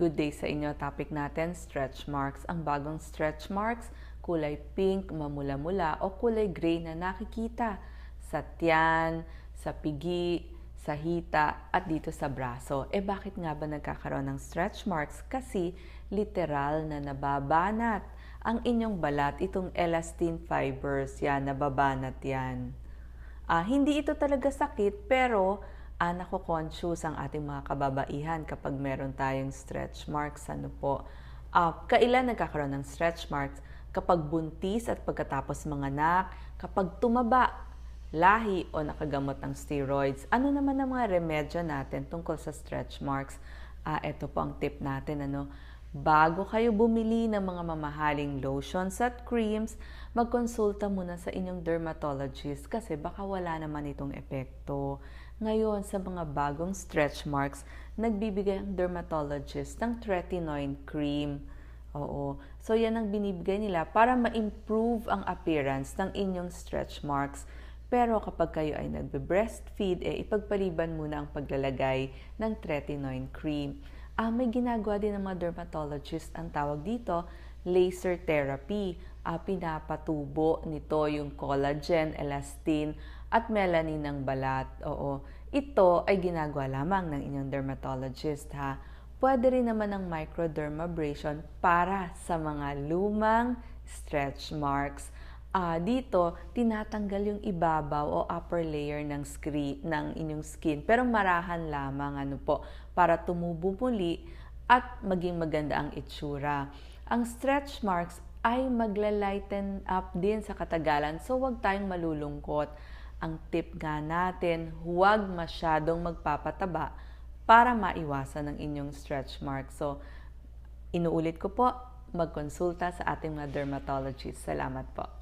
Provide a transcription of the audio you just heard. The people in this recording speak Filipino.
Good day sa inyo. Topic natin, stretch marks. Ang bagong stretch marks, kulay pink, mamula-mula o kulay gray na nakikita sa tiyan, sa pigi, sa hita at dito sa braso. Eh bakit nga ba nagkakaroon ng stretch marks? Kasi literal na nababanat ang inyong balat, itong elastin fibers, yan, nababanat yan. Ah, hindi ito talaga sakit pero ah, nako-conscious ang ating mga kababaihan kapag meron tayong stretch marks. Ano po? Ah, kailan nagkakaroon ng stretch marks? Kapag buntis at pagkatapos manganak, kapag tumaba, lahi o nakagamot ng steroids. Ano naman ang mga remedyo natin tungkol sa stretch marks? Ah, ito po ang tip natin. Ano? Bago kayo bumili ng mga mamahaling lotions at creams, magkonsulta muna sa inyong dermatologist kasi baka wala naman itong epekto. Ngayon, sa mga bagong stretch marks, nagbibigay ang dermatologist ng tretinoin cream. Oo. So, yan ang binibigay nila para ma-improve ang appearance ng inyong stretch marks. Pero kapag kayo ay nagbe-breastfeed, eh, ipagpaliban muna ang paglalagay ng tretinoin cream uh, may ginagawa din ng mga dermatologist ang tawag dito, laser therapy. Uh, pinapatubo nito yung collagen, elastin, at melanin ng balat. Oo, ito ay ginagawa lamang ng inyong dermatologist ha. Pwede rin naman ng microdermabrasion para sa mga lumang stretch marks uh, dito, tinatanggal yung ibabaw o upper layer ng, screen, ng inyong skin. Pero marahan lamang ano po, para tumubo muli at maging maganda ang itsura. Ang stretch marks ay magla-lighten up din sa katagalan. So, huwag tayong malulungkot. Ang tip nga natin, huwag masyadong magpapataba para maiwasan ang inyong stretch marks. So, inuulit ko po, magkonsulta sa ating mga dermatologist. Salamat po.